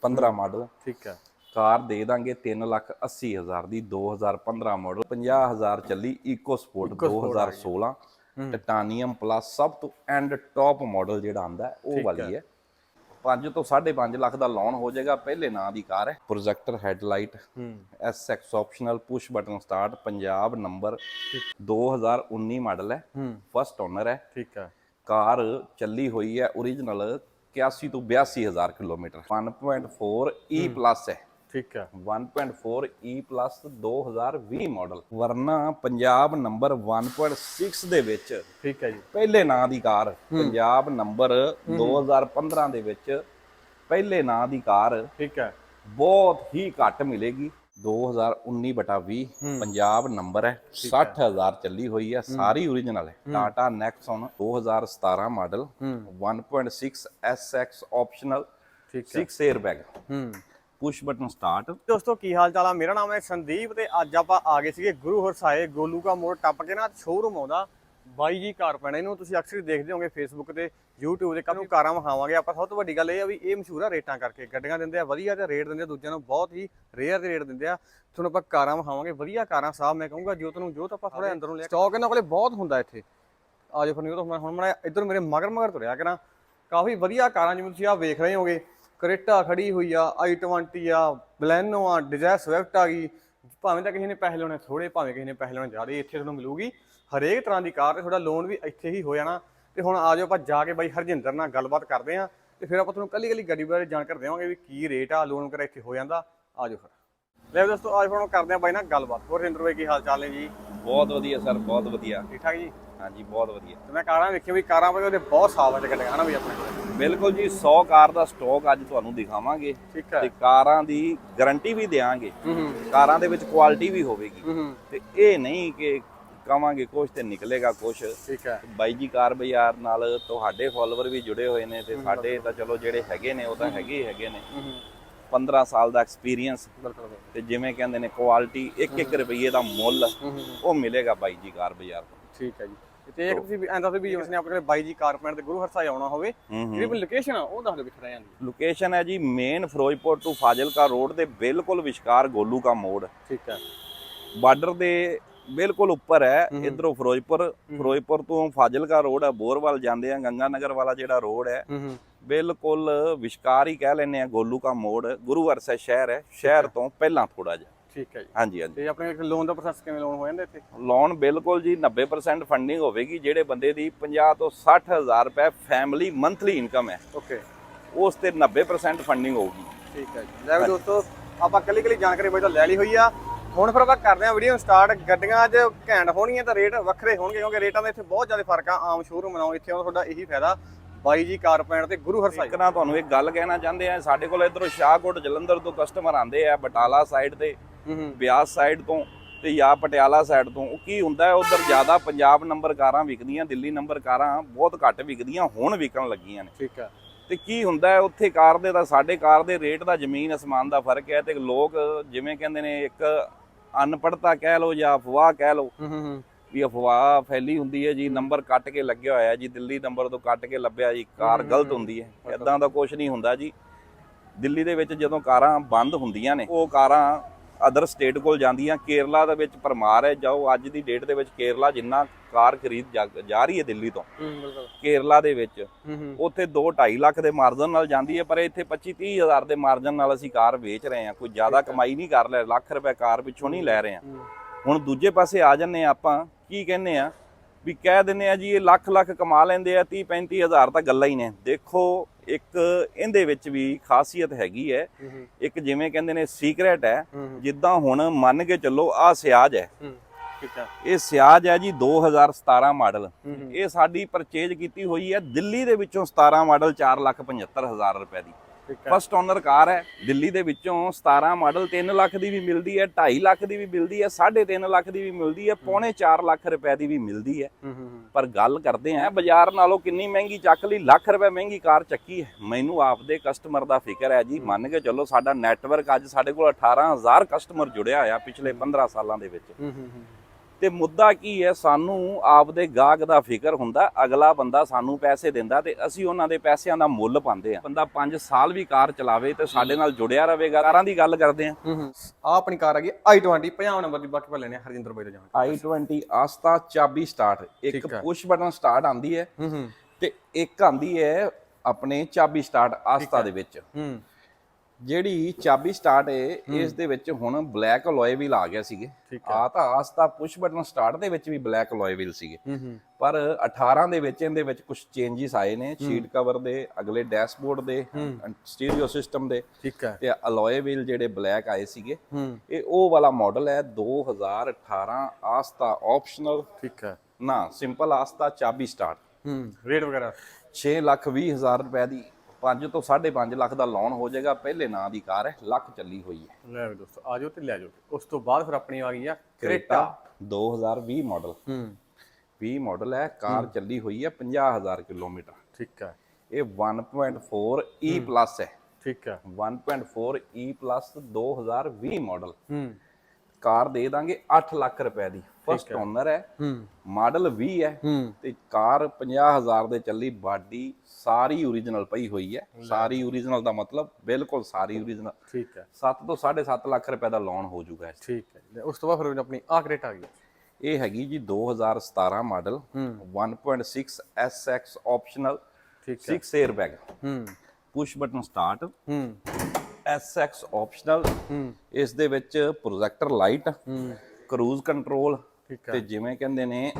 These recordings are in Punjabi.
15 ਮਾਡਲ ਠੀਕ ਹੈ। ਕਾਰ ਦੇ ਦਾਂਗੇ 3 ਲੱਖ 80 ਹਜ਼ਾਰ ਦੀ 2015 ਮਾਡਲ 50000 ਚੱਲੀ ਈਕੋ ਸਪੋਰਟ 2016 ਟਿਟਾਨੀਅਮ ਪਲੱਸ ਸਭ ਤੋਂ ਐਂਡ ਟੌਪ ਮਾਡਲ ਜਿਹੜਾ ਆਂਦਾ ਹੈ, ਉਹ ਵਾਲੀ ਹੈ। 5 ਤੋਂ 5.5 ਲੱਖ ਦਾ ਲੋਨ ਹੋ ਜਾਏਗਾ ਪਹਿਲੇ ਨਾਂ ਦੀ ਕਾਰ ਹੈ। Projector headlight SX optional push button start Punjab number 2019 model ਹੈ। ਹੂੰ। ਫਸਟ ਓਨਰ ਹੈ। ਠੀਕ ਹੈ। ਕਾਰ ਚੱਲੀ ਹੋਈ ਹੈ origignal 81 ਤੋਂ 82000 ਕਿਲੋਮੀਟਰ। 1.4 E ਪਲੱਸ ਹੈ। ਠੀਕ ਹੈ। 1.4 E plus 2020 model Verna Punjab number 1.6 ਦੇ ਵਿੱਚ ਠੀਕ ਹੈ ਜੀ। ਪਹਿਲੇ ਨਾਂ ਦੀ ਕਾਰ ਪੰਜਾਬ ਨੰਬਰ 2015 ਦੇ ਵਿੱਚ ਪਹਿਲੇ ਨਾਂ ਦੀ ਕਾਰ ਠੀਕ ਹੈ। ਬਹੁਤ ਹੀ ਘੱਟ ਮਿਲੇਗੀ। 2019 ਬਟਾ 20 ਪੰਜਾਬ ਨੰਬਰ ਹੈ। 60000 ਚੱਲੀ ਹੋਈ ਹੈ। ਸਾਰੀ origignal ਹੈ। Tata Nexon 2017 model 1.6 SX optional ਠੀਕ 6 에ਅਰਬੈਗ ਹੂੰ। ਪੁਸ਼ ਬਟਨ ਸਟਾਰਟ ਦੋਸਤੋ ਕੀ ਹਾਲ ਚਾਲ ਆ? ਮੇਰਾ ਨਾਮ ਹੈ ਸੰਦੀਪ ਤੇ ਅੱਜ ਆਪਾਂ ਆ ਗਏ ਸੀਗੇ ਗੁਰੂ ਹਰਸਾਏ ਗੋਲੂ ਕਾ ਮੋੜ ਟੱਪ ਕੇ ਨਾ ਸ਼ੋਰੂਮ ਆਉਂਦਾ। ਬਾਈ ਜੀ ਕਾਰ ਪੈਣਾ ਇਹਨੂੰ ਤੁਸੀਂ ਅਕਸਰ ਦੇਖਦੇ ਹੋਵੋਗੇ ਫੇਸਬੁੱਕ ਤੇ YouTube ਤੇ ਕਾਫੀ ਕਾਰਾਂ ਵਿਖਾਵਾਂਗੇ ਆਪਾਂ। ਸਭ ਤੋਂ ਵੱਡੀ ਗੱਲ ਇਹ ਆ ਵੀ ਇਹ ਮਸ਼ਹੂਰ ਆ ਰੇਟਾਂ ਕਰਕੇ। ਗੱਡੀਆਂ ਦਿੰਦੇ ਆ ਵਧੀਆ ਤੇ ਰੇਟ ਦਿੰਦੇ ਆ ਦੂਜਿਆਂ ਨੂੰ ਬਹੁਤ ਹੀ ਰੇਅਰ ਦੇ ਰੇਟ ਦਿੰਦੇ ਆ। ਤੁਹਾਨੂੰ ਆਪਾਂ ਕਾਰਾਂ ਵਿਖਾਵਾਂਗੇ ਵਧੀਆ ਕਾਰਾਂ ਸਾਹਿਬ ਮੈਂ ਕਹੂੰਗਾ ਜੋਤ ਨੂੰ ਜੋਤ ਆਪਾਂ ਥੋੜਾ ਅੰਦਰੋਂ ਲਿਆ ਸਟਾਕ ਇਹਨਾਂ ਕੋਲੇ ਬਹੁਤ ਹੁੰਦਾ ਇੱਥੇ। ਆਜੋ ਫਿਰ ਨਹੀਂ ਤਾਂ ਹੁਣ ਮੈਂ ਇੱਧਰ ਮੇਰੇ ਮਗਰ ਮਗਰ ਤੁਰਿਆ ਕਰਾਂ। ਕਾਫੀ ਵਧੀਆ ਕਾਰਾਂ ਜਿਵੇਂ ਤੁਸੀਂ ਆ ਵੇਖ ਰਹੇ ਹੋਗੇ ਕਰੇਟਾ ਖੜੀ ਹੋਈ ਆ i20 ਆ ਬਲੈਨੋ ਆ ਡਿਜ਼ਾਇਰ ਸਵਿਫਟ ਆ ਗਈ। ਭਾਵੇਂ ਤਾਂ ਕਿਸੇ ਨੇ ਪੈਸੇ ਲਾਉਣੇ ਥੋੜੇ ਭਾਵੇਂ ਕਿਸੇ ਨੇ ਪੈਸੇ ਲਾਉਣੇ ਜ਼ਿਆਦਾ ਇੱਥੇ ਤੁਹਾਨੂੰ ਮਿਲੂਗੀ। ਹਰੇਕ ਤਰ੍ਹਾਂ ਦੀ ਕਾਰ ਤੇ ਤੁਹਾਡਾ ਲੋਨ ਵੀ ਇੱਥੇ ਹੀ ਹੋ ਜਾਣਾ। ਤੇ ਹੁਣ ਆਜੋ ਆਪਾਂ ਜਾ ਕੇ ਬਾਈ ਹਰਜਿੰਦਰ ਨਾਲ ਗੱਲਬਾਤ ਕਰਦੇ ਆਂ ਤੇ ਫਿਰ ਆਪਾਂ ਤੁਹਾਨੂੰ ਕੱਲੀ ਕੱਲੀ ਗੱਡੀ ਬਾਰੇ ਜਾਣਕਾਰੀ ਦੇਵਾਂਗੇ ਵੀ ਕੀ ਰੇਟ ਆ ਲੋਨ ਵਗੈਰਾ ਇੱਥੇ ਹੋ ਜਾਂਦਾ। ਆਜੋ ਫਿਰ। ਲੈ ਦੋਸਤੋ ਅੱਜ ਹੁਣ ਕਰਦੇ ਆਂ ਬਾਈ ਨਾਲ ਗੱਲਬਾਤ। ਹੋਰ ਹਰਜਿੰਦਰ ਬਾਈ ਕੀ ਹਾਲ ਚਾਲ ਨੇ ਜੀ? ਬਹੁਤ ਵਧੀਆ ਸਰ ਬਹੁਤ ਵਧੀਆ। ਠੀਕ ਠਾਕ ਜੀ? ਹਾਂਜੀ ਬਹੁਤ ਵਧੀਆ। ਤੇ ਮੈਂ ਕਾਰਾਂ ਵੇਖੀਆਂ ਵੀ ਕਾਰਾਂ ਬਾਈ ਉਹਦੇ ਬਹੁਤ ਸਾਫ਼ ਆ ਗੱਡੀਆਂ ਹਨਾ ਵੀ ਆਪਣੇ ਕੋਲ? ਬਿਲਕੁਲ ਜੀ 100 ਕਾਰ ਦਾ ਸਟਾਕ ਅੱਜ ਤੁਹਾਨੂੰ ਦਿਖਾਵਾਂਗੇ ਠੀਕ ਹੈ। ਤੇ ਕਾਰਾਂ ਦੀ ਗਾਰੰਟੀ ਵੀ ਦੇਵਾਂਗੇ ਕਾਰਾਂ ਦੇ ਵਿੱਚ ਕੁਆਲਿਟੀ ਵੀ ਹੋਵੇਗੀ। ਤੇ ਇਹ ਨਹੀਂ ਕਿ ਕਵਾਂਗੇ ਕੁਛ ਤੇ ਨਿਕਲੇਗਾ ਠੀਕ ਹੈ। ਬਾਈ ਜੀ ਕਾਰ ਬਾਜ਼ਾਰ ਨਾਲ ਤੁਹਾਡੇ ਫਾਲੋਅਰ ਵੀ ਜੁੜੇ ਹੋਏ ਨੇ ਤੇ ਸਾਡੇ ਤਾਂ ਚਲੋ ਜਿਹੜੇ ਹੈਗੇ ਨੇ ਉਹ ਤਾਂ ਹੈਗੇ ਹੀ ਹੈਗੇ ਨੇ। ਹੂੰ ਹੂੰ। 15 ਸਾਲ ਦਾ ਐਕਸਪੀਰੀਅੰਸ ਤੇ ਜਿਵੇਂ ਕਹਿੰਦੇ ਨੇ ਕੁਆਲਿਟੀ 1-1 ਰੁਪਏ ਦਾ ਮੁੱਲ ਉਹ ਮਿਲੇਗਾ ਬਾਈ ਜੀ ਕਾਰ ਬਾਜ਼ਾਰ ਤੋਂ। ਠੀਕ ਹੈ ਜੀ। ਤੇ ਇੱਕ ਤੁਸੀਂ ਐਂ ਦੱਸੋ ਵੀ ਜਿਵੇਂ ਨੇ ਆਪਣੇ ਕੋਲੇ ਬਾਈ ਜੀ ਕਾਰਪੈਂਟ ਤੇ ਗੁਰੂ ਹਰਸਾਏ ਆਉਣਾ ਹੋਵੇ ਜਿਹੜੀ ਆਪਣੀ ਲੋਕੇਸ਼ਨ ਆ ਉਹ ਦੱਸ ਦਿਓ ਕਿੱਥੇ ਰਹਿ ਜਾਂਦੀ ਲੋਕੇਸ਼ਨ ਹੈ ਜੀ main Firozpur to Fazilka road ਦੇ ਬਿਲਕੁਲ ਵਿਚਕਾਰ ਗੋਲੂ ਕਾ ਮੋੜ। ਠੀਕ ਹੈ ਬਾਰਡਰ ਦੇ ਬਿਲਕੁਲ ਉੱਪਰ ਹੈ ਇਧਰੋਂ ਫਿਰੋਜ਼ਪੁਰ ਫਿਰੋਜ਼ਪੁਰ ਤੋਂ ਫਾਜ਼ਿਲਕਾ ਰੋਡ ਹੈ ਬੋਰਵਾਲ ਜਾਂਦੇ ਆ ਗੰਗਾ ਨਗਰ ਵਾਲਾ ਜਿਹੜਾ ਰੋਡ ਹੂੰ ਬਿਲਕੁਲ ਵਿਚਕਾਰ ਹੀ ਕਹਿ ਲੈਨੇ ਆ ਗੋਲੂ ਕਾ ਮੋੜ ਗੁਰੂ ਅਰਸਾ ਸ਼ਹਿਰ ਹੈ ਸ਼ਹਿਰ ਤੋਂ ਪਹਿਲਾਂ ਥੋੜਾ ਜਿਹਾ। ਠੀਕ ਹੈ ਜੀ। ਹਾਂਜੀ ਹਾਂਜੀ। ਤੇ ਆਪਣੇ ਲੋਨ ਦਾ ਪ੍ਰੋਸੈਸ ਕਿਵੇਂ ਲੋਨ ਹੋ ਜਾਂਦਾ ਇੱਥੇ? ਲੋਨ ਬਿਲਕੁਲ ਜੀ 90% ਫੰਡਿੰਗ ਹੋਵੇਗੀ ਜਿਹੜੇ ਬੰਦੇ ਦੀ 50 ਤੋਂ 60 ਹਜ਼ਾਰ ਰੁਪਏ ਫੈਮਿਲੀ ਮੰਥਲੀ ਇਨਕਮ ਹੈ। ਓਕੇ ਉਸ ਤੇ 90% ਫੰਡਿੰਗ ਹੋਊਗੀ। ਠੀਕ ਹੈ ਜੀ। ਲੈ ਵੀ ਦੋਸਤੋ ਆਪਾਂ ਕੱਲੀ ਕੱਲੀ ਜਾਣਕਾਰੀ ਬਾਈ ਤੋਂ ਲੈ ਲਈ ਹੋਈ ਆ। ਹੁਣ ਫਿਰ ਆਪਾਂ ਕਰਦੇ ਆ ਵੀਡੀਓ ਸਟਾਰਟ ਗੱਡੀਆਂ 'ਚ ਘੈਂਟ ਹੋਣਗੀਆਂ ਤਾਂ ਰੇਟ ਵੱਖਰੇ ਹੋਣਗੇ ਕਿਉਂਕਿ ਰੇਟਾਂ ਦਾ ਇੱਥੇ ਬਹੁਤ ਜ਼ਿਆਦਾ ਫ਼ਰਕ ਆ। ਆਮ ਸ਼ੋਰੂਮ ਨਾਲੋਂ ਇੱਥੇ ਆਉਣ ਤੁਹਾਡਾ ਇਹੀ ਫਾਇਦਾ। ਬਾਈ ਜੀ ਕਾਰਪੈਂਟ ਤੇ ਗੁਰੂ ਹਰਸਾਈ ਇੱਕ ਨਾ ਤੁਹਾਨੂੰ ਇੱਕ ਗੱਲ ਕਹਿਣਾ ਚਾਹੁੰਦੇ ਆ ਸਾਡੇ ਕੋਲ ਇਧਰੋਂ ਸ਼ਾਹਕੋਟ ਜਲੰਧਰ ਤੋਂ ਕਸਟਮਰ ਆਉਂਦੇ ਆ ਬਟਾਲਾ ਸਾਈਡ ਤੇ। ਬਿਆਸ ਸਾਈਡ ਤੋਂ ਤੇ ਜਾਂ ਪਟਿਆਲਾ ਸਾਈਡ ਤੋਂ ਉਹ ਕੀ ਹੁੰਦਾ ਹੈ ਉਧਰ ਜ਼ਿਆਦਾ ਪੰਜਾਬ ਨੰਬਰ ਕਾਰਾਂ ਵਿਕਦੀਆਂ ਦਿੱਲੀ ਨੰਬਰ ਕਾਰਾਂ ਬਹੁਤ ਘੱਟ ਵਿਕਦੀਆਂ ਹੁਣ ਵਿਕਣ ਲੱਗੀਆਂ ਨੇ। ਠੀਕ ਹੈ। ਤੇ ਕੀ ਹੁੰਦਾ ਹੈ ਉੱਥੇ ਕਾਰ ਦੇ ਤਾਂ ਸਾਡੇ ਕਾਰ ਦੇ ਰੇਟ ਦਾ ਜ਼ਮੀਨ ਅਸਮਾਨ ਦਾ ਫ਼ਰਕ ਹੈ ਤੇ ਲੋਕ ਜਿਵੇਂ ਕਹਿੰਦੇ ਨੇ ਇੱਕ ਅਨਪੜਤਾ ਕਹਿ ਲਓ ਜਾਂ ਅਫਵਾਹ ਕਹਿ ਹੂੰ ਵੀ ਅਫਵਾਹ ਫੈਲੀ ਹੁੰਦੀ ਹੈ ਜੀ ਨੰਬਰ ਕੱਟ ਕੇ ਲੱਗਿਆ ਹੋਇਆ ਜੀ ਦਿੱਲੀ ਨੰਬਰ ਤੋਂ ਕੱਟ ਕੇ ਲੱਭਿਆ ਜੀ ਕਾਰ ਗਲਤ ਹੁੰਦੀ ਹੈ ਇਦਾਂ ਦਾ ਕੁਝ ਨਹੀਂ ਹੁੰਦਾ ਜੀ। ਦਿੱਲੀ ਦੇ ਵਿੱਚ ਜਦੋਂ ਕਾਰਾਂ ਬੰਦ ਹੁੰਦੀਆਂ ਨੇ ਉਹ ਕਾਰਾਂ ਅਦਰ ਸਟੇਟ ਕੋਲ ਜਾਂਦੀਆਂ ਕੇਰਲਾ ਦੇ ਵਿੱਚ ਪਰਮਾਰ ਹੈ ਜਾਓ ਅੱਜ ਦੀ ਡੇਟ ਦੇ ਵਿੱਚ ਕੇਰਲਾ ਜਿੰਨਾ ਕਾਰ ਖਰੀਦ ਜਾ- ਰਹੀ ਹੈ ਦਿੱਲੀ ਤੋਂ। ਕੇਰਲਾ ਦੇ ਵਿੱਚ ਉੱਥੇ 2 2.5 ਲੱਖ ਦੇ ਮਾਰਜਨ ਨਾਲ ਜਾਂਦੀ ਹੈ ਪਰ ਇੱਥੇ 25 30 ਹਜ਼ਾਰ ਦੇ ਮਾਰਜਨ ਨਾਲ ਅਸੀਂ ਕਾਰ ਵੇਚ ਰਹੇ ਹਾਂ ਕੋਈ ਜ਼ਿਆਦਾ ਕਮਾਈ ਨਹੀਂ ਕਰ ਰਹੇ ਲੱਖ ਰੁਪਏ ਕਾਰ ਪਿੱਛੋਂ ਨਹੀਂ ਲੈ ਰਹੇ ਹੂੰ। ਹੁਣ ਦੂਜੇ ਪਾਸੇ ਆ ਜੰਨੇ ਆਪਾਂ ਕੀ ਕਹਿੰਨੇ ਆ ਵੀ ਕਹਿ ਦਿੰਨੇ ਆ ਜੀ ਇਹ ਲੱਖ ਲੱਖ ਕਮਾ ਲੈਂਦੇ ਆ 30 35 ਹਜ਼ਾਰ ਤਾਂ ਗੱਲਾਂ ਹੀ ਨੇ। ਦੇਖੋ ਇੱਕ ਇਹਦੇ ਵਿੱਚ ਵੀ ਖਾਸੀਅਤ ਹੈਗੀ ਹੈ। ਇੱਕ ਜਿਵੇਂ ਕਹਿੰਦੇ ਨੇ ਸੀਕ੍ਰੇਟ ਹੈ ਜਿੱਦਾਂ ਹੁਣ ਮੰਨ ਕੇ ਚੱਲੋ ਆ ਸਿਆਜ ਹੈ। ਇਹ ਸਿਆਜ ਹੈ ਜੀ 2017 ਮਾਡਲ। ਇਹ ਸਾਡੀ ਪਰਚੇਜ ਕੀਤੀ ਹੋਈ ਹੈ ਦਿੱਲੀ ਦੇ ਵਿੱਚੋਂ 17 ਮਾਡਲ 475000 ਰੁਪਏ ਦੀ। ਠੀਕ ਹੈ ਫਸਟ ਓਨਰ ਕਾਰ ਹੈ ਦਿੱਲੀ ਦੇ ਵਿੱਚੋਂ 17 ਮਾਡਲ 3 ਲੱਖ ਦੀ ਵੀ ਮਿਲਦੀ ਹੈ 2.5 ਲੱਖ ਦੀ ਵੀ ਮਿਲਦੀ ਹੈ 3.5 ਲੱਖ ਦੀ ਵੀ ਮਿਲਦੀ ਹੈ ਪੌਣੇ 4 ਲੱਖ ਰੁਪਏ ਦੀ ਵੀ ਮਿਲਦੀ ਹੈ। ਪਰ ਗੱਲ ਕਰਦੇ ਆਂ ਬਾਜ਼ਾਰ ਨਾਲੋਂ ਕਿੰਨੀ ਮਹਿੰਗੀ ਚੱਕ ਲਈ ਲੱਖ ਰੁਪਏ ਮਹਿੰਗੀ ਕਾਰ ਚੱਕੀ ਹੈ। ਮੈਨੂੰ ਆਪਦੇ ਕਸਟਮਰ ਦਾ ਫਿਕਰ ਹੈ ਜੀ ਮੰਨ ਕੇ ਚੱਲੋ ਸਾਡਾ ਨੈਟਵਰਕ ਅੱਜ ਸਾਡੇ ਕੋਲ 18000 ਕਸਟਮਰ ਜੁੜਿਆ ਹੋਇਆ ਪਿਛਲੇ 15 ਸਾਲਾਂ ਦੇ ਵਿੱਚ। ਤੇ ਮੁੱਦਾ ਕੀ ਹੈ ਸਾਨੂੰ ਆਪਦੇ ਗਾਹਕ ਦਾ ਫਿਕਰ ਹੁੰਦਾ ਅਗਲਾ ਬੰਦਾ ਸਾਨੂੰ ਪੈਸੇ ਦਿੰਦਾ ਤੇ ਅਸੀਂ ਉਹਨਾਂ ਦੇ ਪੈਸਿਆਂ ਦਾ ਮੁੱਲ ਪਾਉਂਦੇ ਆ ਬੰਦਾ 5 ਸਾਲ ਵੀ ਕਾਰ ਚਲਾਵੇ ਤੇ ਸਾਡੇ ਨਾਲ ਜੁੜਿਆ ਰਹੇਗਾ। ਕਾਰਾਂ ਦੀ ਗੱਲ ਕਰਦੇ ਆ ਆ ਆਪਣੀ ਕਾਰ ਹੈਗੀ i20 50 ਨੰਬਰ ਦੀ ਬਾਕੀ ਲੈਣੇ ਆ ਹਰਜਿੰਦਰ ਬਾਈ ਤੋਂ ਜਾਣ i20 ਆਸਤਾ ਚਾਬੀ ਸਟਾਰਟ ਇੱਕ। ਪੁਸ਼ ਬਟਨ ਸਟਾਰਟ ਆਂਦੀ ਹੂੰ ਤੇ ਇੱਕ ਆਂਦੀ ਹੈ ਆਪਣੇ ਚਾਬੀ ਸਟਾਰਟ ਆਸਤਾ ਦੇ ਵਿੱਚ। ਹੂੰ। ਜਿਹੜੀ ਚਾਬੀ ਸਟਾਰਟ ਹੈ। ਇਸ ਦੇ ਵਿੱਚ ਹੁਣ ਬਲੈਕ ਅਲੋਏ ਵੀਲ ਆ ਗਿਆ ਸੀਗੇ। ਆ ਤਾਂ ਆਸਤਾ ਪੁਸ਼ ਬਟਨ ਸਟਾਰਟ ਦੇ ਵਿੱਚ ਵੀ ਬਲੈਕ ਅਲੋਏ ਵੀਲ ਸੀਗੇ। ਪਰ 18 ਦੇ ਵਿੱਚ ਇਹਦੇ ਵਿੱਚ ਕੁਝ ਚੇਂਜਸ ਆਏ ਨੇ ਸ਼ੀਟ ਕਵਰ ਦੇ ਅਗਲੇ ਡੈਸ਼ਬੋਰਡ ਦੇ ਸਟੀਰੀਓ ਸਿਸਟਮ ਦੇ ਠੀਕ ਹੈ। ਤੇ ਅਲੋਏ ਵੀਲ ਜਿਹੜੇ ਬਲੈਕ ਆਏ ਸੀਗੇ ਇਹ ਉਹ ਵਾਲਾ ਮਾਡਲ ਹੈ 2018 ਆਸਤਾ ਆਪਸ਼ਨਲ ਠੀਕ ਹੈ। ਨਾ ਸਿੰਪਲ ਆਸਤਾ ਚਾਬੀ ਸਟਾਰਟ ਹੂੰ ਰੇਟ ਵਗੈਰਾ? 6 ਲੱਖ 20 ਹਜ਼ਾਰ ਰੁਪਏ ਦੀ 5 ਤੋਂ 5.5 ਲੱਖ ਦਾ ਲੋਨ ਹੋ ਜਾਏਗਾ। ਪਹਿਲੇ ਨਾਂ ਦੀ ਕਾਰ ਹੈ ਲੱਖ ਚੱਲੀ ਹੋਈ ਹੈ। ਲੈ ਵੀ ਦੋਸਤੋ ਆ ਜਾਓ ਤੇ ਲੈ ਜਾਓ। ਉਸ ਤੋਂ ਬਾਅਦ ਫਿਰ ਆਪਣੀ ਆ ਗਈ ਆ ਕ੍ਰੇਟਾ 2020 ਮਾਡਲ ਹੂੰ। 20 ਮਾਡਲ ਹੈ ਕਾਰ ਚੱਲੀ ਹੋਈ ਹੈ 50000 ਕਿਲੋਮੀਟਰ। ਠੀਕ ਹੈ। ਇਹ 1.4 E ਹੈ। ਠੀਕ ਹੈ। 1.4 E ਪਲੱਸ 2020 ਮਾਡਲ ਹੂੰ। ਕਾਰ ਦੇ ਦਾਂਗੇ 8 ਲੱਖ ਰੁਪਏ ਦੀ। ਫਸਟ ਓਨਰ ਹੈ। ਮਾਡਲ 20 ਹੈ ਤੇ ਕਾਰ 50000 ਦੇ ਚੱਲੀ ਬਾਡੀ ਸਾਰੀ ਓਰੀਜਨਲ ਪਈ ਹੋਈ ਹੈ। ਸਾਰੀ ਓਰੀਜਨਲ ਦਾ ਮਤਲਬ ਬਿਲਕੁਲ ਸਾਰੀ ਓਰੀਜਨਲ ਠੀਕ ਹੈ। 7 ਤੋਂ 7.5 ਲੱਖ ਰੁਪਏ ਦਾ ਲੋਨ ਹੋ ਜਾਊਗਾ। ਠੀਕ ਹੈ ਉਸ ਤੋਂ ਬਾਅਦ ਫਿਰ ਆਪਣੀ ਆ ਕ੍ਰੇਟਾ ਆ ਗਈ। ਇਹ ਹੈਗੀ ਜੀ 2017 ਮਾਡਲ ਹੂੰ। 1.6 SX ਆਪਸ਼ਨਲ ਠੀਕ ਹੈ। 6 에ਅਰ ਬੈਗ ਹੂੰ। ਪੁਸ਼ ਬਟਨ ਸਟਾਰਟ ਹੂੰ। SX ਆਪਸ਼ਨਲ ਇਸ ਦੇ ਵਿੱਚ ਪ੍ਰੋਜੈਕਟਰ ਲਾਈਟ ਕਰੂਜ਼ ਕੰਟਰੋਲ ਤੇ ਜਿਵੇਂ ਕਹਿੰਦੇ ਨੇ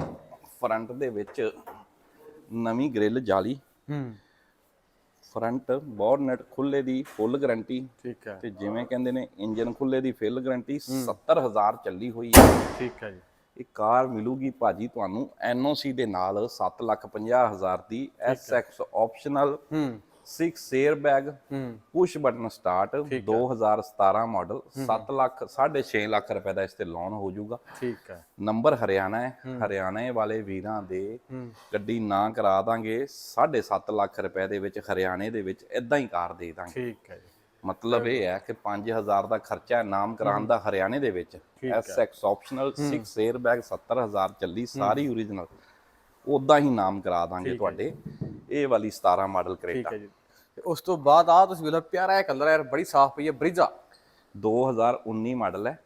ਫਰੰਟ ਦੇ ਵਿੱਚ ਨਵੀਂ ਗ੍ਰਿਲ ਜਾਲੀ। ਫਰੰਟ ਬੋਰਨਟ ਖੁੱਲੇ ਦੀ ਫੁੱਲ ਗਾਰੰਟੀ ਠੀਕ ਹੈ ਤੇ ਜਿਵੇਂ ਕਹਿੰਦੇ ਨੇ ਇੰਜਨ ਖੁੱਲੇ ਦੀ ਫੁੱਲ ਗਾਰੰਟੀ 70000 ਚੱਲੀ ਹੋਈ ਹੈ ਠੀਕ ਹੈ ਜੀ। ਇਹ ਕਾਰ ਮਿਲੂਗੀ ਭਾਜੀ ਤੁਹਾਨੂੰ ਐਨਓਸੀ ਦੇ ਨਾਲ 750000 ਦੀ SX ਆਪਸ਼ਨਲ ਹੂੰ। 6 air bag push button start 2017 model 7 lakh 6.5 lakh ਰੁਪਏ ਦਾ ਇਸ ਤੇ ਲੋਨ ਹੋ ਜਾਊਗਾ। ਠੀਕ ਹੈ। ਨੰਬਰ ਹਰਿਆਣਾ ਹੈ। ਹਰਿਆਣੇ ਵਾਲੇ ਵੀਰਾਂ ਦੇ ਗੱਡੀ ਨਾ ਕਰਾ ਦਾਂਗੇ 7.5 ਲੱਖ ਰੁਪਏ ਦੇ ਵਿੱਚ ਹਰਿਆਣੇ ਦੇ ਵਿੱਚ ਇਦਾਂ ਹੀ ਕਾਰ ਦੇ ਦਾਂਗੇ। ਠੀਕ ਹੈ ਮਤਲਬ ਇਹ ਹੈ ਕਿ 5000 ਦਾ ਖਰਚਾ ਹੈ ਨਾਮ ਕਰਾਉਣ ਦਾ ਹਰਿਆਣੇ ਦੇ ਵਿੱਚ। SX ਆਪਸ਼ਨਲ 6 에ਅਰ ਬੈਗ 70000 ਚੱਲੀ ਸਾਰੀ ਓਰੀਜਨਲ ਉਦਾਂ ਹੀ ਨਾਮ ਕਰਾ ਦਾਂਗੇ ਤੁਹਾਡੇ। ਇਹ ਵਾਲੀ 17 ਮਾਡਲ ਠੀਕ ਕਰੇਟਾ ਹੈ ਜੀ। ਤੇ ਉਸ ਤੋਂ ਬਾਅਦ ਆ ਤੁਸੀਂ ਵੇਖ ਪਿਆਰਾ ਜਿਹਾ ਕਲਰ ਹੈ ਯਾਰ ਬੜੀ ਸਾਫ਼ ਪਈ ਹੈ ਬ੍ਰਿਜਾ। 2019 ਮਾਡਲ ਹੈ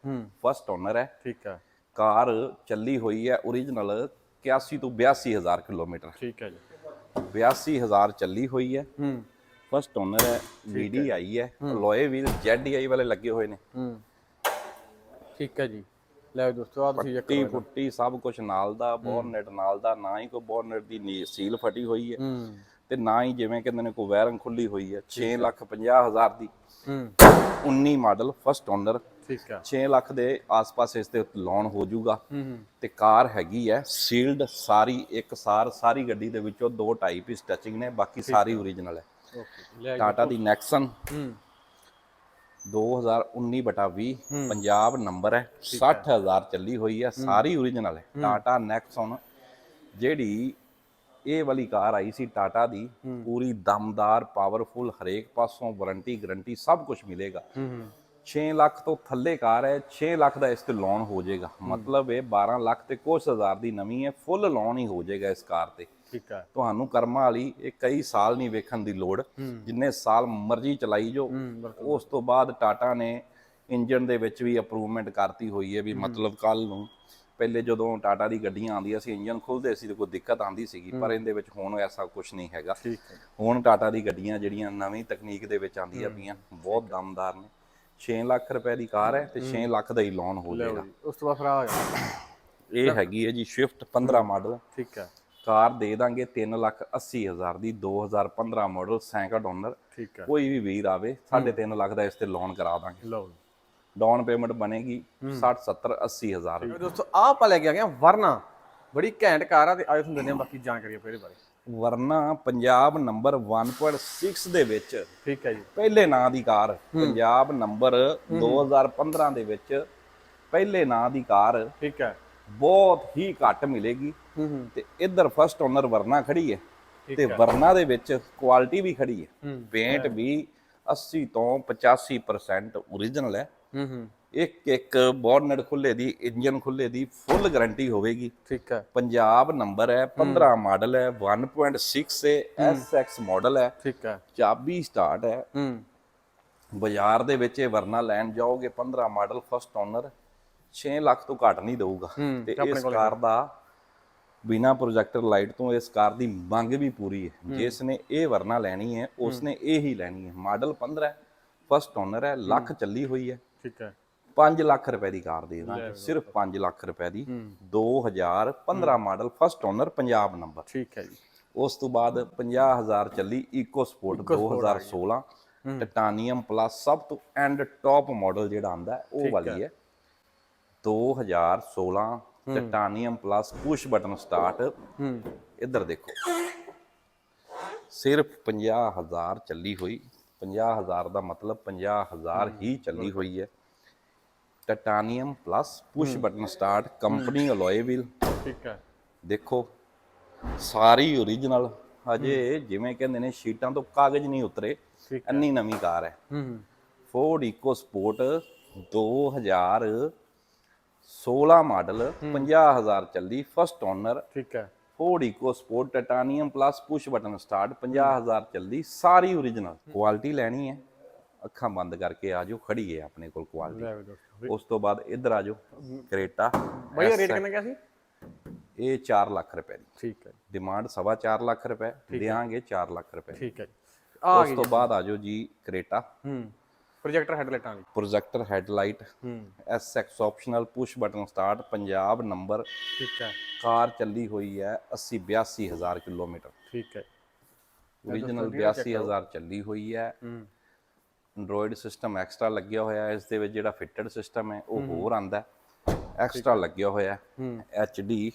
ਫਸਟ ਓਨਰ ਹੈ। ਠੀਕ ਹੈ। ਕਾਰ ਚੱਲੀ ਹੋਈ ਹੈ ਓਰੀਜਨਲ 81 ਤੋਂ 82000 ਕਿਲੋਮੀਟਰ। ਠੀਕ ਹੈ ਜੀ। 82000 ਚੱਲੀ ਹੋਈ ਹੈ। ਹੂੰ। ਫਸਟ ਓਨਰ ਹੈ VDI ਹੈ। ਲੋਏ ਵੀਲ ZDI ਵਾਲੇ ਲੱਗੇ ਹੋਏ ਨੇ। ਹੂੰ। ਠੀਕ ਹੈ ਜੀ। ਲੈ ਦੋਸਤੋ ਆ ਤੁਸੀਂ ਇੱਕ ਟੀ ਫੁੱਟੀ ਸਭ ਕੁਝ ਨਾਲ ਦਾ ਬੋਰਨਟ ਨਾਲ ਦਾ ਨਾ ਹੀ ਕੋਈ ਬੋਰਨਟ ਦੀ ਸੀਲ ਫਟੀ ਹੋਈ ਹੈ। ਤੇ ਨਾ ਹੀ ਜਿਵੇਂ ਕਹਿੰਦੇ ਨੇ ਕੋਈ ਵਾਇਰਿੰਗ ਖੁੱਲੀ ਹੋਈ ਹੈ 6 ਲੱਖ 50 ਹਜ਼ਾਰ ਦੀ। ਹੂੰ। 19 ਮਾਡਲ ਫਸਟ ਓਨਰ ਠੀਕ ਹੈ। 6 ਲੱਖ ਦੇ ਆਸ-ਪਾਸ ਇਸ ਤੇ ਲੋਨ ਹੋ ਜਾਊਗਾ। ਤੇ ਕਾਰ ਹੈਗੀ ਹੈ ਸੀਲਡ ਸਾਰੀ ਇੱਕ ਸਾਰ ਸਾਰੀ ਗੱਡੀ ਦੇ ਵਿੱਚੋਂ ਦੋ ਟਾਈਪ ਹੀ ਟੱਚਿੰਗ ਨੇ ਬਾਕੀ ਸਾਰੀ ਓਰੀਜਨਲ ਹੈ। ਟਾਟਾ ਦੀ ਨੈਕਸਨ ਹੂੰ। 2019 ਬਟਾ 20 ਪੰਜਾਬ ਨੰਬਰ ਹੈ 60000 ਚੱਲੀ ਹੋਈ ਹੈ ਸਾਰੀ ਓਰੀਜਨਲ ਹੈ। ਟਾਟਾ ਨੈਕਸਨ ਜਿਹੜੀ ਇਹ ਵਾਲੀ ਕਾਰ ਆਈ ਸੀ ਟਾਟਾ ਦੀ ਪੂਰੀ ਦਮਦਾਰ ਪਾਵਰਫੁਲ ਹਰੇਕ ਪਾਸੋਂ ਵਾਰੰਟੀ ਗਾਰੰਟੀ ਸਭ ਕੁਝ ਮਿਲੇਗਾ। ਹੂੰ ਹੂੰ। 6 ਲੱਖ ਤੋਂ ਥੱਲੇ ਕਾਰ ਹੈ 6 ਲੱਖ ਦਾ ਇਸ ਤੇ ਲੋਨ ਹੋ ਜਾਏਗਾ। ਮਤਲਬ ਇਹ 12 ਲੱਖ ਤੇ ਕੁਛ ਹਜ਼ਾਰ ਦੀ ਨਵੀਂ ਹੈ ਫੁੱਲ ਲੋਨ ਹੀ ਹੋ ਜਾਏਗਾ ਇਸ ਕਾਰ ਤੇ। ਠੀਕ ਹੈ ਤੁਹਾਨੂੰ ਕਰਮਾਂ ਵਾਲੀ ਇਹ ਕਈ ਸਾਲ ਨਹੀਂ ਵੇਖਣ ਦੀ ਲੋੜ। ਜਿੰਨੇ ਸਾਲ ਮਰਜ਼ੀ ਚਲਾਈ ਜੋ ਉਸ ਤੋਂ ਬਾਅਦ ਟਾਟਾ ਨੇ ਇੰਜਨ ਦੇ ਵਿੱਚ ਵੀ ਅਪਰੂਵਮੈਂਟ ਕਰਤੀ ਹੋਈ ਹੈ ਵੀ ਮਤਲਬ ਕੱਲ ਨੂੰ ਪਹਿਲੇ ਜਦੋਂ ਟਾਟਾ ਦੀ ਗੱਡੀਆਂ ਆਉਂਦੀਆਂ ਸੀ ਇੰਜਨ ਖੁੱਲਦੇ ਸੀ ਤੇ ਕੋਈ ਦਿੱਕਤ ਆਉਂਦੀ ਸੀਗੀ ਪਰ ਇਹਦੇ ਵਿੱਚ ਹੁਣ ਐਸਾ ਕੁਝ ਨਹੀਂ ਹੈਗਾ। ਹੈ। ਹੁਣ ਟਾਟਾ ਦੀ ਗੱਡੀਆਂ ਜਿਹੜੀਆਂ ਨਵੀਂ ਤਕਨੀਕ ਦੇ ਵਿੱਚ ਆਉਂਦੀਆਂ ਪਈਆਂ ਬਹੁਤ ਦਮਦਾਰ ਨੇ। 6 ਲੱਖ ਰੁਪਏ ਦੀ ਕਾਰ ਹੈ ਤੇ 6 ਲੱਖ ਦਾ ਹੀ ਲੋਨ ਹੋ ਜਾਏਗਾ। ਉਸ ਤੋਂ ਬਾਅਦ ਫਿਰ ਆ ਗਿਆ ਇਹ ਹੈਗੀ ਹੈ ਜੀ ਸਵਿਫਟ 15 ਮਾਡਲ ਠੀਕ ਹੈ। ਕਾਰ ਦੇ ਦਾਂਗੇ 3 ਲੱਖ 80 ਹਜ਼ਾਰ ਦੀ 2015 ਮਾਡਲ ਸੈਂਕੜ ਓਨਰ ਠੀਕ ਹੈ। ਕੋਈ ਵੀ ਵੀਰ ਆਵੇ 3.5 ਲੱਖ ਦਾ ਇਸ ਤੇ ਲੋਨ ਕਰਾ ਦਾਂਗੇ। ਲਓ ਡਾਊਨ ਪੇਮੈਂਟ ਬਣੇਗੀ 60 70 80 ਹਜ਼ਾਰ। ਦੋਸਤੋ ਆਹ ਆਪਾਂ ਲੈ ਕੇ ਆ ਗਏ ਵਰਨਾ। ਬੜੀ ਘੈਂਟ ਕਾਰ ਆ ਤੇ ਆਇਓ ਤੁਹਾਨੂੰ ਦਿੰਦੇ ਬਾਕੀ ਜਾਣਕਾਰੀ ਫਿਰ ਇਹਦੇ ਬਾਰੇ। ਵਰਨਾ ਪੰਜਾਬ ਨੰਬਰ 1.6 ਦੇ ਵਿੱਚ ਠੀਕ ਹੈ ਜੀ। ਪਹਿਲੇ ਨਾਂ ਦੀ ਕਾਰ ਪੰਜਾਬ ਨੰਬਰ 2015 ਦੇ ਵਿੱਚ ਪਹਿਲੇ ਨਾਂ ਦੀ ਕਾਰ ਠੀਕ ਹੈ। ਬਹੁਤ ਹੀ ਘੱਟ ਮਿਲੇਗੀ। ਤੇ ਇੱਧਰ ਫਸਟ ਓਨਰ ਵਰਨਾ ਖੜੀ ਹੈ ਤੇ ਵਰਨਾ ਦੇ ਵਿੱਚ ਕੁਆਲਿਟੀ ਵੀ ਖੜੀ ਹੈ। ਪੇਂਟ ਵੀ 80 ਤੋਂ 85% ਓਰੀਜਨਲ ਹੈ ਇੱਕ ਇੱਕ ਬੋਨਟ ਖੁੱਲੇ ਦੀ ਇੰਜਨ ਖੁੱਲੇ ਦੀ ਫੁੱਲ ਗਾਰੰਟੀ ਹੋਵੇਗੀ। ਠੀਕ ਹੈ ਪੰਜਾਬ ਨੰਬਰ ਹੈ। 15 ਮਾਡਲ ਹੈ 1.6 ਹੈ। SX ਮਾਡਲ ਹੈ ਠੀਕ ਹੈ ਚਾਬੀ ਸਟਾਰਟ ਹੈ। ਬਾਜ਼ਾਰ ਦੇ ਵਿੱਚ ਇਹ ਵਰਨਾ ਲੈਣ ਜਾਓਗੇ 15 ਮਾਡਲ ਫਸਟ ਓਨਰ 6 ਲੱਖ ਤੋਂ ਘੱਟ ਨਹੀਂ ਦਊਗਾ। ਤੇ ਇਸ ਕਾਰ ਦਾ ਬਿਨਾ ਪ੍ਰੋਜੈਕਟਰ ਲਾਈਟ ਤੋਂ ਇਸ ਕਾਰ ਦੀ ਮੰਗ ਵੀ ਪੂਰੀ ਹੈ। ਜਿਸ ਨੇ ਇਹ ਵਰਨਾ ਲੈਣੀ ਹੈ ਉਸ ਨੇ ਇਹ ਹੀ ਲੈਣੀ ਹੈ। ਮਾਡਲ 15 ਹੈ ਫਸਟ ਓਨਰ ਹੈ ਲੱਖ ਚੱਲੀ ਹੋਈ ਹੈ। ਠੀਕ ਹੈ। 5 ਲੱਖ ਰੁਪਏ ਦੀ ਕਾਰ ਦੇ ਦਾਂਗੇ ਸਿਰਫ 5 ਲੱਖ ਰੁਪਏ ਦੀ। 2015 model first owner Punjab number ਠੀਕ ਹੈ ਜੀ। ਉਸ ਤੋਂ ਬਾਅਦ 50000 ਚੱਲੀ ਈਕੋ ਸਪੋਰਟ 2016 ਟਿਟਾਨੀਅਮ ਪਲੱਸ ਸਭ ਤੋਂ ਐਂਡ ਟੌਪ ਮਾਡਲ ਜਿਹੜਾ ਆਂਦਾ ਉਹ ਵਾਲੀ ਹੈ। 2016 titanium plus push button start. ਹੂੰ। ਇੱਧਰ ਦੇਖੋ। ਸਿਰਫ 50000 ਚੱਲੀ ਹੋਈ। 50000 ਦਾ ਮਤਲਬ 50000 ਹੀ। ਚੱਲੀ ਹੋਈ ਹੈ। Titanium plus push button start. Company alloy wheel. ਠੀਕ ਹੈ। ਦੇਖੋ ਸਾਰੀ ਓਰੀਜਨਲ ਹਜੇ ਜਿਵੇਂ ਕਹਿੰਦੇ ਨੇ ਸ਼ੀਟਾਂ ਤੋਂ ਕਾਗਜ਼ ਨਹੀਂ ਉਤਰੇ। ਇੰਨੀ ਨਵੀਂ ਕਾਰ ਹੈ। ਹੂੰ ਹੂੰ। ਫੋਰਡ ਇਕੋ ਸਪੋਰਟ 2016 ਮਾਡਲ 50000 ਚੱਲੀ ਫਸਟ ਓਨਰ ਠੀਕ ਹੈ। Ford EcoSport titanium plus push button start 50000 ਚੱਲਦੀ ਸਾਰੀ ਓਰੀਜਨਲ ਕੁਆਲਿਟੀ ਲੈਣੀ ਹੈ। ਅੱਖਾਂ ਬੰਦ ਕਰਕੇ ਆ ਜਾਓ ਖੜੀ ਹੈ ਆਪਣੇ ਕੋਲ ਕੁਆਲਿਟੀ ਉਸ ਤੋਂ ਬਾਅਦ ਇੱਧਰ ਆ ਜਾਓ ਕਰੇਟਾ ਇਹ ਰੇਟ ਕਿੰਨਾ ਗਿਆ ਸੀ? ਇਹ 4 ਲੱਖ ਰੁਪਏ ਦੀ। ਠੀਕ ਹੈ। ਡਿਮਾਂਡ ਸਵਾ 4 ਲੱਖ ਰੁਪਏ ਦੇਾਂਗੇ 4 ਲੱਖ ਰੁਪਏ। ਠੀਕ ਹੈ ਉਸ ਤੋਂ ਬਾਅਦ ਆ ਜਾਓ ਜੀ ਕਰੇਟਾ ਹੂੰ। ਪ੍ਰੋਜੈਕਟਰ ਹੈਡਲਾਈਟਾਂ ਵਾਲੀ ਪ੍ਰੋਜੈਕਟਰ ਹੈਡਲਾਈਟ ਹੂੰ। SX optional push button start Punjab number ਠੀਕ ਹੈ। ਕਾਰ ਚੱਲੀ ਹੋਈ ਹੈ 80 82000 ਕਿਲੋਮੀਟਰ। ਠੀਕ ਹੈ। ਓਰੀਜਨਲ 82000 ਚੱਲੀ ਹੋਈ ਹੈ। ਹੂੰ। ਐਂਡਰੋਇਡ ਸਿਸਟਮ ਐਕਸਟਰਾ ਲੱਗਿਆ ਹੋਇਆ ਹੈ ਇਸ ਦੇ ਵਿੱਚ ਜਿਹੜਾ ਫਿਟਡ ਸਿਸਟਮ ਹੈ ਉਹ ਹੋਰ ਆਂਦਾ ਐਕਸਟਰਾ ਲੱਗਿਆ ਹੋਇਆ ਹੈ। ਹੂੰ। ਐਚਡੀ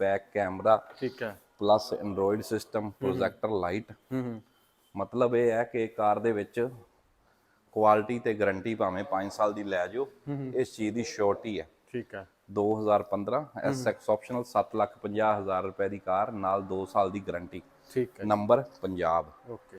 ਬੈਕ ਕੈਮਰਾ ਠੀਕ ਹੈ। Plus android system projector light ਹੂੰ ਹੂੰ। ਮਤਲਬ ਇਹ ਹੈ ਕਿ ਕਾਰ ਦੇ ਵਿੱਚ ਕੁਆਲਿਟੀ ਤੇ ਗਾਰੰਟੀ ਭਾਵੇਂ 5 ਸਾਲ ਦੀ ਲੈ ਜਾਓ ਇਸ ਚੀਜ਼ ਦੀ ਸ਼ੋਰਟੀ ਹੈ। ਠੀਕ ਹੈ। 2015 SX ਆਪਸ਼ਨਲ 7,50,000 ਰੁਪਏ ਦੀ ਕਾਰ ਨਾਲ 2 ਸਾਲ ਦੀ ਗਾਰੰਟੀ ਠੀਕ ਹੈ ਨੰਬਰ ਪੰਜਾਬ। ਓਕੇ